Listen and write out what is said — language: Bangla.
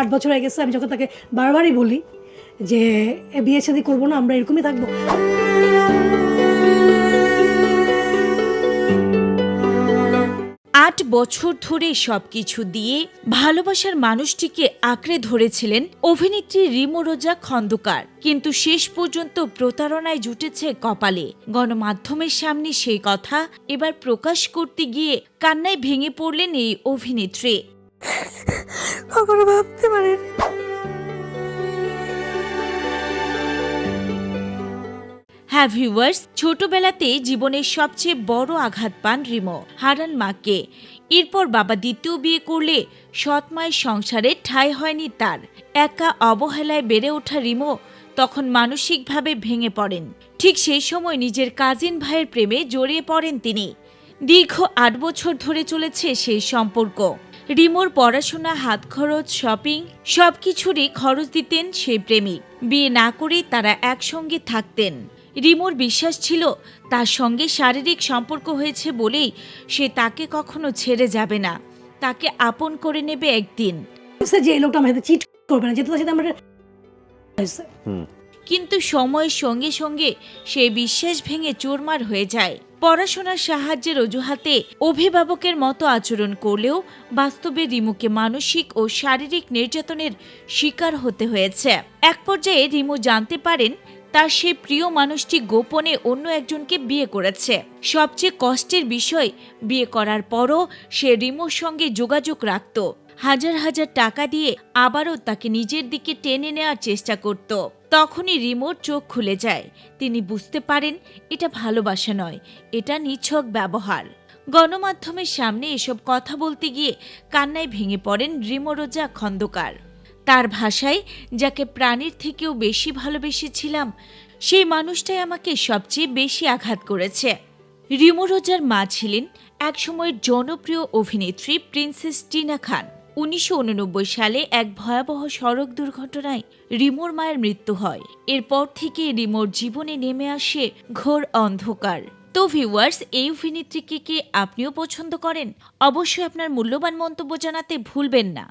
আট বছর হয়ে গেছে, আমি যখন তাকে বারবারই বলি যে বিয়ে শাদী করব না, আমরা এরকমই থাকব। আট বছর ধরে সবকিছু দিয়ে ভালোবাসার মানুষটিকে আঁকড়ে ধরেছিলেন অভিনেত্রী রিমো রোজা খন্দকার। কিন্তু শেষ পর্যন্ত প্রতারণায় জুটেছে কপালে। গণমাধ্যমের সামনে সেই কথা এবার প্রকাশ করতে গিয়ে কান্নায় ভেঙে পড়লেন এই অভিনেত্রী। কখনো ভাবতে পারিনি। হ্যাঁ ভিউয়ার্স ছোটবেলাতে জীবনের সবচেয়ে বড় আঘাত পান রিমো, হারান মাকে। এরপর বাবা দ্বিতীয় বিয়ে করলে সৎ মায়ের সংসারে ঠাঁই হয়নি তার। একা অবহেলায় বেড়ে ওঠা রিমো তখন মানসিকভাবে ভেঙে পড়েন। ঠিক সেই সময় নিজের কাজিন ভাইয়ের প্রেমে জড়িয়ে পড়েন তিনি। দীর্ঘ আট বছর ধরে চলেছে সেই সম্পর্ক। রিমোর পড়াশোনা হাত খরচ শপিং সব কিছুরই খরচ দিতেন সেই প্রেমিক বিয়ে না করেই তারা একসঙ্গে থাকতেন। রিমোর বিশ্বাস ছিল তার সঙ্গে শারীরিক সম্পর্ক হয়েছে বলেই সে তাকে কখনো ছেড়ে যাবে না। তাকে আপন করে নেবে একদিন। যে লোকটা আমার চিট করবে না যেহেতু তার সাথে আমার কিন্তু সময়ের সঙ্গে সঙ্গে সে বিশ্বাস ভেঙে চুরমার হয়ে যায়। পড়াশোনার সাহায্যের অজুহাতে অভিভাবকের মতো আচরণ করলেও বাস্তবে রিমুকে মানসিক ও শারীরিক নির্যাতনের শিকার হতে হয়েছে। এক পর্যায়ে রিমু জানতে পারেন তার সেই প্রিয় মানুষটি গোপনে অন্য একজনকে বিয়ে করেছে। সবচেয়ে কষ্টের বিষয় বিয়ে করার পরও সে রিমুর সঙ্গে যোগাযোগ রাখত। হাজার হাজার টাকা দিয়ে আবারও তাকে নিজের দিকে টেনে নেওয়ার চেষ্টা করত। তখনই রিমোর চোখ খুলে যায়। তিনি বুঝতে পারেন, এটা ভালোবাসা নয়, এটা নিছক ব্যবহার। গণমাধ্যমের সামনে এসব কথা বলতে গিয়ে কান্নায় ভেঙে পড়েন রিমোরোজা খন্দকার। তার ভাষায়, যাকে প্রাণীর থেকেও বেশি ভালোবেসেছিলাম, সেই মানুষটাই আমাকে সবচেয়ে বেশি আঘাত করেছে। রিমোরোজার মা ছিলেন একসময়ের জনপ্রিয় অভিনেত্রী প্রিন্সেস টিনা খান। উনিশশো উননব্বই সালে এক ভয়াবহ সড়ক দুর্ঘটনায় রিমোর মায়ের মৃত্যু হয়। এরপর থেকে রিমোর জীবনে নেমে আসে ঘোর অন্ধকার। তো ভিউয়ার্স, এই অভিনেত্রীকে কি আপনিও পছন্দ করেন? অবশ্যই আপনার মূল্যবান মন্তব্য জানাতে ভুলবেন না।